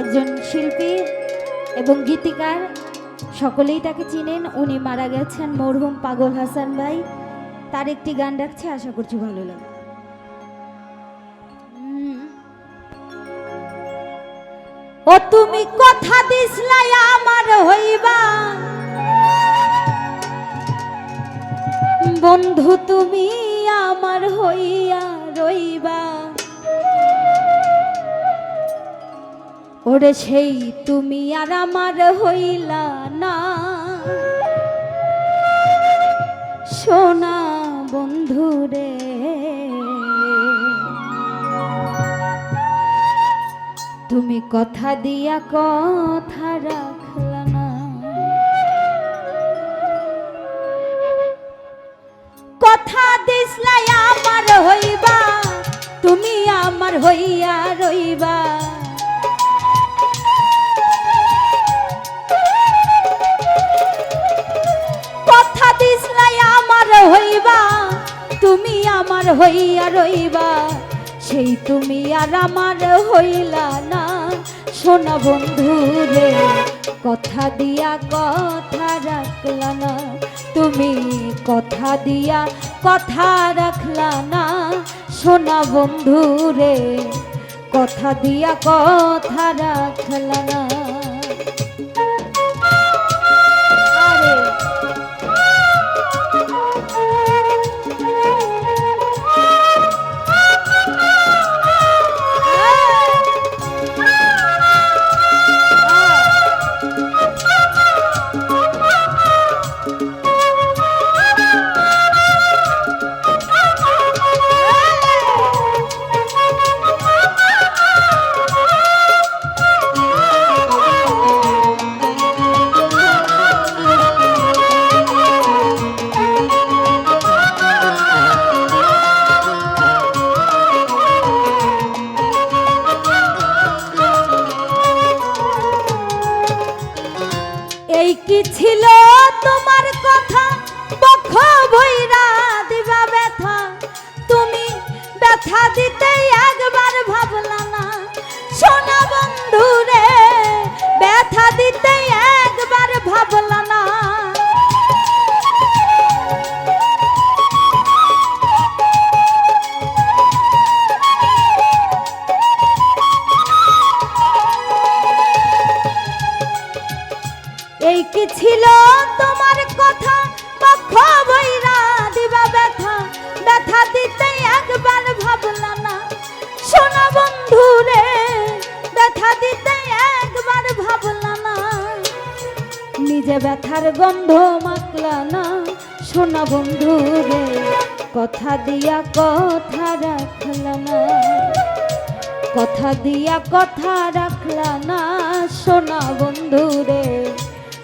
একজন শিল্পী এবং গীতিকার, সকলেই তাকে চিনেন। উনি মারা গেছেন মরহুম পাগল হাসান ভাই। তার একটি গান রাখছে আশা করছি ভালো লাগে। ও তুমি কথা দিসলাই আমার হইবা। বন্ধু তুমি আমার হইয়া রইবা। ওরে সেই তুমি আর আমার হইলা না। সোনা বন্ধু রে, তুমি কথা দিয়া কথা রাখলা না। কথা দিসলাই আমার হইবা, তুমি আমার হইয়া রইবা। হইয়া রইবা, সেই তুমি আর আমার হইলা না। সোনা বন্ধু রে কথা দিয়া কথা রাখলা না। তুমি কথা দিয়া কথা রাখলা না। সোনা বন্ধু রে কথা দিয়া কথা রাখলা না। এই কি ছিল তোমার কথা? বক্ষ ভৈরা দিবা ব্যথা। তুমি ব্যথা দিতে একবার ভাবলা না। সোনা বন্ধু রে ব্যথা দিতে এই কি ছিল তোমার কথা? পক্ষ বৈরা দিবা ব্যথা। ব্যথা দিতে একবার ভাবলা না। সোনা বন্ধু রে ব্যথা দিতে একবার ভাবলা না। নিজে ব্যথার গন্ধ মাখলা না। সোনা বন্ধু রে কথা দিয়া কথা রাখলা না। কথা দিয়া কথা রাখলা না। সোনা বন্ধু রে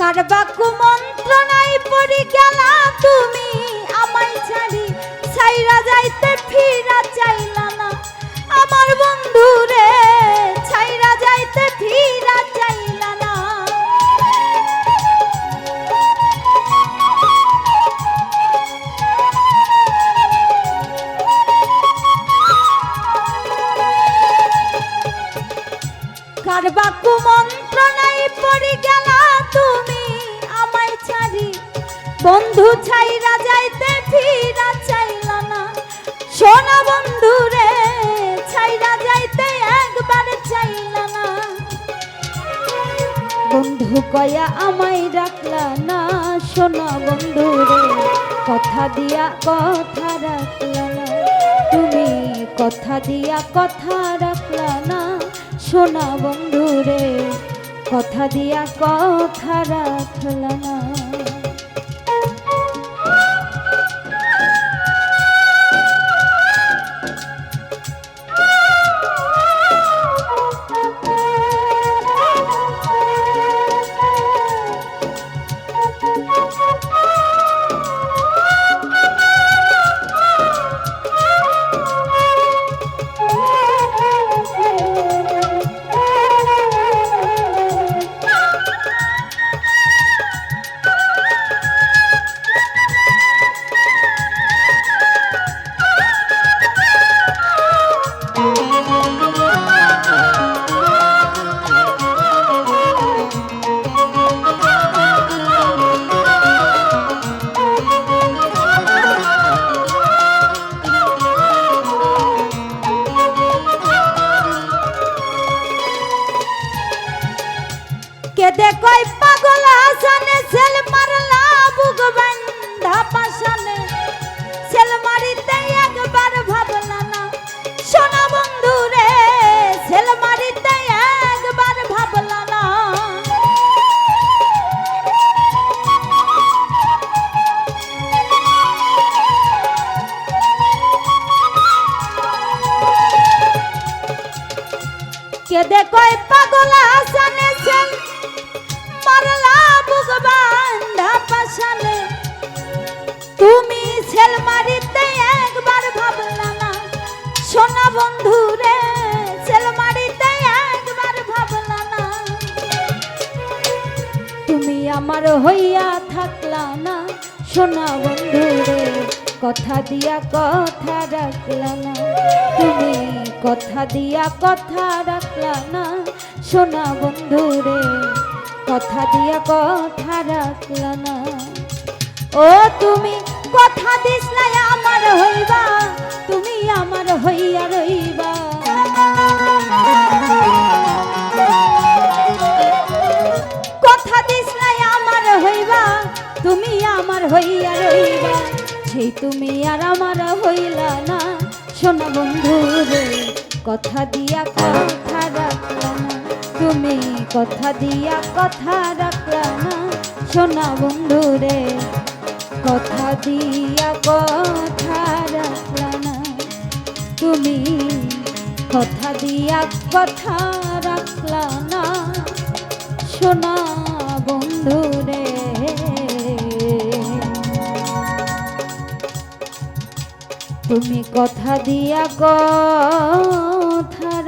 কারবা নাই পড়ি গেলা তুমি। আমায় ছাড়ি, ছাইরা যাইতে ফিরা চাইলা না। আমার বন্ধু রে ছাইরা যাইতে ফিরা বন্ধু ছাইরা যাইতে ফিরা চাইলা না। সোনা বন্ধু রে, ছাইরা যাইতে একবার চাইলা না। বন্ধু কয়া আমায় রাখলা না, সোনা বন্ধু রে, কথা দিয়া কথা রাখলা না। তুমি কথা দিয়া কথা রাখলা না, সোনা বন্ধু রে, কথা দিয়া কথা রাখল না। কেদে কই পাগল আসানে তুমি ছেল একবার ভাবলা সোনা বন্ধু রে, ছেল একবার ভাবলা তুমি আমার হইয়া থাকলা না, সোনা বন্ধু রে, কথা দিয়া কথা রাখলা না। তুমি কথা দিয়া কথা রাখলা না, সোনা বন্ধু রে কথা দিয়া কথা রাখলা না। ও তুমি, কথা দিস নাই আমার হইবা, তুমি আমার হইয়া রইবা। কথা দিস নাই আমার হইবা, তুমি আমার হইয়া রইবা। সেই তুমি আর আমার হইলা না শোনা বন্ধু রে, কথা দিয়া কথা রাখলা না তুমি কথা দিয়া কথা রাখলা না শোনা বন্ধু রে, কথা দিয়া কথা রাখলা না তুমি কথা দিয়া কথা রাখলা না সোনা বন্ধু রে তুমি কথা দিয়া কথা